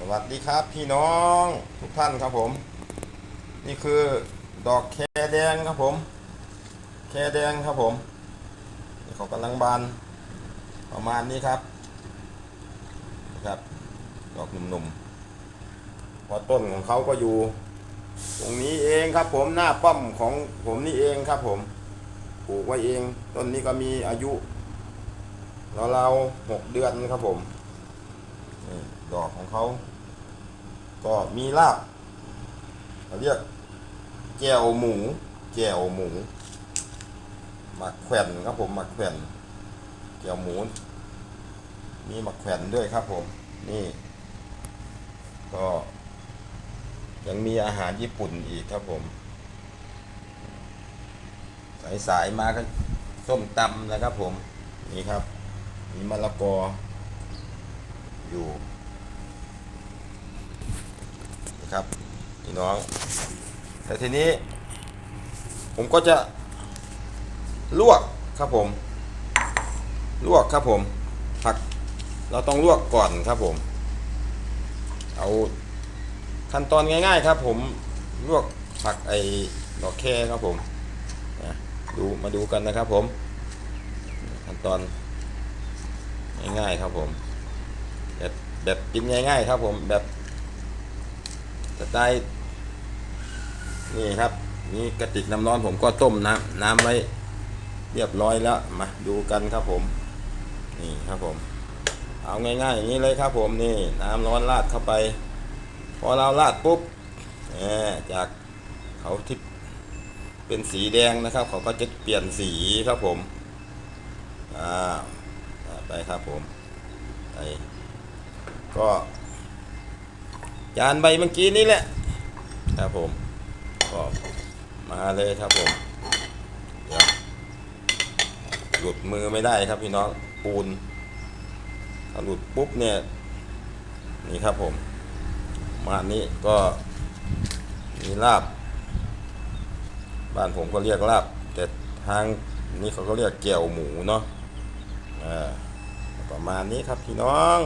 สวัสดีครับพี่น้องทุกท่านครับผม นี่คือดอกแคแดงครับผม แคแดงครับผมนี่เขากำลังบานประมาณนี้ครับนะครับดอกหนุ่มๆพอต้นของเขาก็อยู่ ตรงนี้เองครับผมหน้าป้อมของผมนี่เองครับผมปลูกไว้เองต้นนี้ก็มีอายุเราวๆหกเดือนครับผม ดอกของเขา ก็มีลาบเขาเรียกแก้วหมูแก้วหมูหมักแขวนครับผมหมักแขวนแก้วหมู มีหมักแขวนด้วยครับผม นี่ ก็ ยังมีอาหารญี่ปุ่นอีกครับผม สายสายๆมาก็ส้มตำนะครับผม นี่ครับ มีมะละกอ อยู่นะครับพี่น้อง แต่ทีนี้ ผมก็จะลวกครับผม ลวกครับผมผักเราต้องลวกก่อนครับผม เอาขั้นตอนง่ายๆครับผมลวกผักไอ้ดอกแคครับผมดูมาดูกันนะครับผม ขั้นตอนง่ายๆครับผม แบบแบบกินง่ายๆครับผมแบบสไตล์นี่ครับ นี่กระติกน้ำร้อนผมก็ต้มน้ำน้ำไว้เรียบร้อยแล้วมาดูกันครับผม นี่ครับผม เอาง่ายๆอย่างนี้เลยครับผมนี่น้ำร้อนราดเข้าไป พอเราราดปุ๊บแหมจากเขาที่เป็นสีแดงนะครับ เขาก็จะเปลี่ยนสีครับผมอ่าไปครับผมไป ก็จานใบเมื่อกี้นี้แหละครับผมก็มาเลยครับผมเดี๋ยวหลุดมือไม่ได้ครับพี่น้องปูนถ้าหลุดปุ๊บเนี่ยนี่ครับผมมานี้ก็มีลาบ บ้านผมก็เรียกลาบ แต่ทางนี้เขาก็เรียกแก้วหมูเนาะอ่าประมาณนี้ครับพี่น้อง